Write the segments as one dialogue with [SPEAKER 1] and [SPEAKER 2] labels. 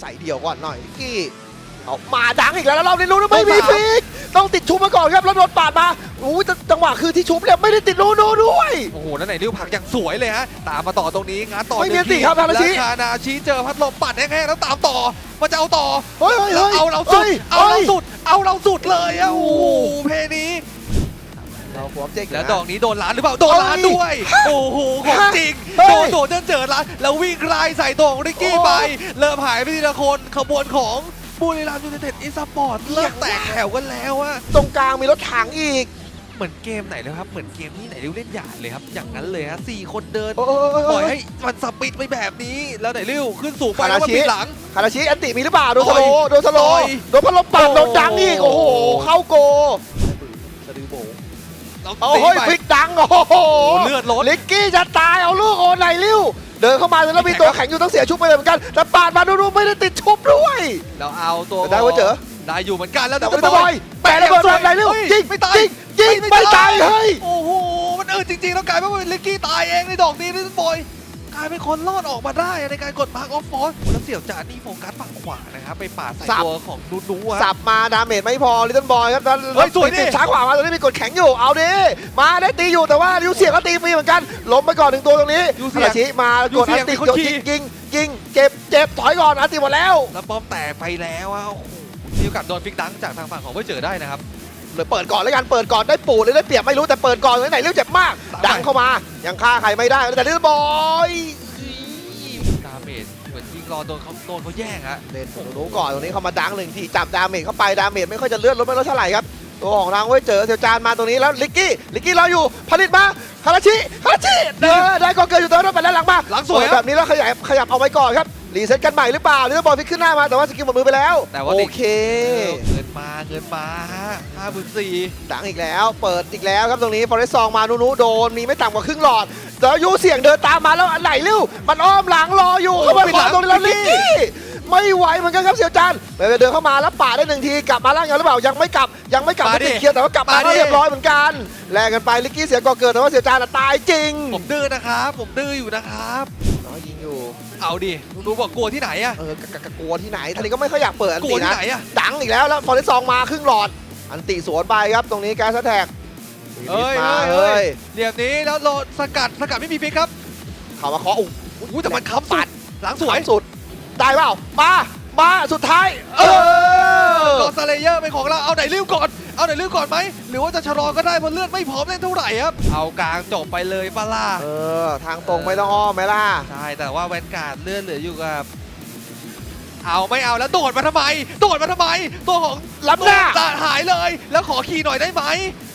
[SPEAKER 1] ใส่เดี่ยวก่อนหน่อยนิกกี้เอามาดังอีกแล้วแล้วรอบนี้รู้นะไม่มีฟิกต้องติดชุบมาก่อนครับแล้วโดนปาดมาโอ้ยแต่จังหวะคือที่ชุบเนี่ยไม่ได้ติดรูนูด้วย
[SPEAKER 2] โอ้โหแล้วไหนริ้วผักอย่างสวยเลยฮะ ตามมาต่อตรงนี้งานต่อ
[SPEAKER 1] ไม่มี
[SPEAKER 2] หนึ่ง
[SPEAKER 1] อันติครับฮานาชิ
[SPEAKER 2] แล้วคานาชิเจอพัดลมปัดแห้งๆแล้วตามต่อมาจะเอาต่อ
[SPEAKER 1] เฮ้ยเฮ้ย
[SPEAKER 2] แล้ว
[SPEAKER 1] เฮ้ย
[SPEAKER 2] เอาเราสุด
[SPEAKER 1] ฮ้ย
[SPEAKER 2] เอาเรา
[SPEAKER 1] ฮ้ย
[SPEAKER 2] สุด เอาเราสุดเลยอะโอ้โหเพลงนี้
[SPEAKER 1] เราขวบเจ๊ก
[SPEAKER 2] แล้ว
[SPEAKER 1] นะ
[SPEAKER 2] ดอกนี้โดนล้านหรือเปล่า โดนล้านด้วย โอ้โห ของจริง
[SPEAKER 1] เฮ้ย
[SPEAKER 2] โดนโดนเจอเจอล้าน แล้ววิ่งไล่ใส่ตัวของริกกี้
[SPEAKER 1] โอ้
[SPEAKER 2] ไป เริ่มหายไปทีละคนขบวนของบุรีรัมย์ยูไนเต็ดอีสปอร์ตเริ่มแตกแถวกันแล้วอะ
[SPEAKER 1] ตรงกลางมีรถถังอีก
[SPEAKER 2] เหมือนเกมไหนเลยครับ เหมือนเกมที่ไหนริ้วเล่นหยาดเลยครับ อย่างนั้นเลยฮะสี่คนเดิน
[SPEAKER 1] โอ้ย
[SPEAKER 2] ปล่อยให้มันสปิดไปแบบนี้ แล้วไหนริ้วขึ้นสูงไป
[SPEAKER 1] คารา
[SPEAKER 2] แล้วมัน
[SPEAKER 1] ชิ
[SPEAKER 2] ปิดหลัง
[SPEAKER 1] คาราชิอันติมีหรือเปล่าโดนส
[SPEAKER 2] ต่
[SPEAKER 1] โล
[SPEAKER 2] อย
[SPEAKER 1] โดนสโล
[SPEAKER 2] ต่อย
[SPEAKER 1] โดนพัดลมปัด
[SPEAKER 2] โอ้
[SPEAKER 1] โดนดังอีกโอ้โหเข้าโก
[SPEAKER 2] สะดือโบแล้ว
[SPEAKER 1] โอ้
[SPEAKER 2] ตี
[SPEAKER 1] โห
[SPEAKER 2] ไป
[SPEAKER 1] พลิกดัง โอ้โห
[SPEAKER 2] โอ้เลือดลด
[SPEAKER 1] ลิกกี้จะตายเอาลูกโอไหนริ้วเดินเข้ามาแล้วมีตัวแข็งอยู่ต้องเสียชุบไปเลยเหมือนกัน แต่ปาดมาดูๆไม่ได้ติดชุบด้วย
[SPEAKER 2] แล้วเอาตัว
[SPEAKER 1] ได้วะเจอ
[SPEAKER 2] ได้อยู่เหมือนกันแล้ว
[SPEAKER 1] แต่
[SPEAKER 2] แต่
[SPEAKER 1] ว่าจะบอยแปะระเบิดแบบไหนริ้ว
[SPEAKER 2] เฮ้ย
[SPEAKER 1] ยิง
[SPEAKER 2] ไม่ตาย
[SPEAKER 1] ยิงยิงไม่ตายเฮ้ย
[SPEAKER 2] โอ้โหมันเออจริงๆแล้วกลายเป็นว่าลิกกี้ตายเองในดอกนี้นี่บอย กลายเป็นคนรอดออกมาได้ในการกดมาร์กออฟฟอร์แล้วเสี่ยวจานนี่โฟกัสฝั่งขวานะครับไปปาดใส่
[SPEAKER 1] สับ
[SPEAKER 2] ตัวของนูนูอะ
[SPEAKER 1] สับมาดาเมจไม่พอลิตเติ้ลบอยครับแล้ว
[SPEAKER 2] เฮ้ยสวยดิ
[SPEAKER 1] ติดช้าขวามาตรงนี้มีกดแข็งอยู่เอาดิมาได้ตีอยู่แต่ว่าริวเสียก็ตีฟรีเหมือนกันล้มไปก่อนหนึ่งตัวตรงนี้
[SPEAKER 2] ยูเสี่
[SPEAKER 1] คายราชิมาก
[SPEAKER 2] ยู
[SPEAKER 1] ด
[SPEAKER 2] เสี่
[SPEAKER 1] อั
[SPEAKER 2] ย
[SPEAKER 1] น
[SPEAKER 2] ง
[SPEAKER 1] ติ
[SPEAKER 2] เป็นคน
[SPEAKER 1] โยน
[SPEAKER 2] ขี่
[SPEAKER 1] ยิงยิงยิงเจ็บเจ็บถอยก่อนอันติหมดแล้ว
[SPEAKER 2] แล้วป้อมแตกไปแล้วอะโอ้โหมีโอกาสโดนฟิกดังจากทางฝั่งของเพื่อเจอได้นะครับ
[SPEAKER 1] เลยเปิดก่อนแล้วกันเปิดก่อนได้ปูดเลยได้เปรียบไม่รู้แต่เปิดก่อนเลยไหนเรื่องเจ็บมาก
[SPEAKER 2] ตาย
[SPEAKER 1] ดังเข้ามา ยังฆ่าใครไม่ได้แต่ลิตเติ้ลบอย
[SPEAKER 2] ดาเมจเหมือนยิงรอโดนเขาโดนเขาแย่งฮะ
[SPEAKER 1] เล่นผมรู้ก่อนตรงนี้เขามาดังหนึ่งทีจับดาเมจเข้าไปดาเมจไม่ค่อยจะเลื่อนลดไม่ลดเท่าไหร่ครับตัวของทางเว้ยเจอเซียวจานมาตรงนี้แล้วลิกกี้ลิกกี้รออยู่ผลิตมาคาราชิคาราชิเดินได้ก็เกิดอยู่ตัวนั้นไปแล้วหลัง แบบนี้แล้วขยับขยับเอาไว้ก่อนครับรีเซ็ตกันใหม่หรือเปล่าลิตเติ้ลบอยฟิกขึ้นหน้ามาแต่ว่าสกิลหมดมือไปแล้ว
[SPEAKER 2] แต่ว่า
[SPEAKER 1] โอ
[SPEAKER 2] เด็ก
[SPEAKER 1] เค
[SPEAKER 2] เงินมาเงินมาฮะห้าหมื่นสี่
[SPEAKER 1] ดังอีกแล้ว เปิดอีกแล้วครับตรงนี้ฟอเรสซองมานูนูโดนมีไม่ต่ำกว่าครึ่งหลอดแล้วยูเสียงเดินตามมาแล้วอันไหนเร็วมันอ้อมหลังรออยู่เข้ามาขวาตรงนี้แล้วลิกกี้ไม่ไหวเหมือนกันครับเสี่ยวจานเดินเข้ามาแล้วป่าดได้หนึ่งทีกลับมาล่างยังหรือเปล่ายังไม่กลับยังไม่กลับ
[SPEAKER 2] มา
[SPEAKER 1] ไม่
[SPEAKER 2] ดิ
[SPEAKER 1] ติดเคลียร์แต่ว่ากลับมา
[SPEAKER 2] มาดิ
[SPEAKER 1] ก็เรียบร้อยเหมือนกันแลกกันไปลิกกี้เสียก่อเกิดแต่ว่าเสี่ยวจานอะตายจริง
[SPEAKER 2] ผมดื้อนะครับ ผมดื้ออยู่นะครับ
[SPEAKER 1] น้อยยิงอยู่
[SPEAKER 2] เอาดินูบอกกลัวที่ไหนอะ
[SPEAKER 1] เออกะกะกลัวที่ไหนทีนี้ก็ไม่ค่อยอยากเปิดอัน
[SPEAKER 2] กลัว
[SPEAKER 1] ตี
[SPEAKER 2] ที่
[SPEAKER 1] นะ
[SPEAKER 2] ไหนอะ
[SPEAKER 1] ดังอีกแล้วแล้วฟอเรสซองมาครึ่งหลอด อันติสวนไปครับตรงนี้แก๊สแท็ก
[SPEAKER 2] เฮ้ย
[SPEAKER 1] มา
[SPEAKER 2] เฮ้
[SPEAKER 1] เฮ้
[SPEAKER 2] ย
[SPEAKER 1] ย
[SPEAKER 2] เหลี่ยมนี้แล้วโลสกัดสกัดไม่มีพิกครับ
[SPEAKER 1] เขามาเคาะอุ้
[SPEAKER 2] อุ้ยแต่มันค้ำสุดหลังสวย
[SPEAKER 1] สุดได้เปล่ามามาสุดท้ายเออ
[SPEAKER 2] กอส เลเยอร์เป็นของเราเอาไหนริ้วก่อน เอาไหนริ้วก่อนไหม หรือว่าจะชะลอก็ได้เพราะเลือดไม่พร้อมเล่นเท่าไหร่ครับ เอากลางจบไปเลยปะล่ะ
[SPEAKER 1] เออ ทางตรงไม่ต้องอ้อมไหมล่ะ
[SPEAKER 2] ใช่แต่ว่าแวนการ์ดเลือดเหลืออยู่กับ เอาไม่เอาแล้วโดดมาทำไม โดดมาทำไม ตัวของ
[SPEAKER 1] รับหน้า
[SPEAKER 2] ตัวจะหายเลย แล้วขอขี่หน่อยได้ไหม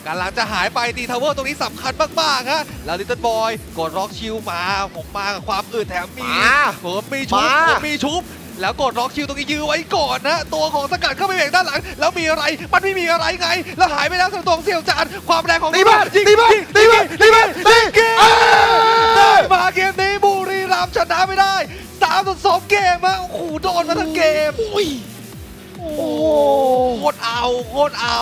[SPEAKER 2] กำลังจะหายไปตีทาวเวอร์ตรงนี้สำคัญมากๆฮะแล้วลิตเติ้ลบอยกดร็อกชิลมาผมมากับความอื่นแถมมี
[SPEAKER 1] มา
[SPEAKER 2] ผมมีชุบ
[SPEAKER 1] มา
[SPEAKER 2] ผมมีชุบ แล้วกดร็อกชิลตรงนี้ยื้อไว้ก่อนนะ ตัวของสกัดเข้าไปเบรกด้านหลัง แล้วมีอะไร มันไม่มีอะไรไง แล้วหายไปแล้วสำหรับตัวของเสี่ยวจานความแรงของ
[SPEAKER 1] ตีบ้าน
[SPEAKER 2] ยิง
[SPEAKER 1] ตีบ้าน
[SPEAKER 2] ยิง
[SPEAKER 1] ตีบ้านตีบ้านตี
[SPEAKER 2] เกม
[SPEAKER 1] เอ
[SPEAKER 2] ได้
[SPEAKER 1] อ
[SPEAKER 2] มาเกมนี้บุรีรัมย์ชนะไม่ได้สามต่อสองเกมอะโอ้โหโดนมาทั้งเกม
[SPEAKER 1] อุ้ย
[SPEAKER 2] โอ้โหโคตรเอาโคตรเอา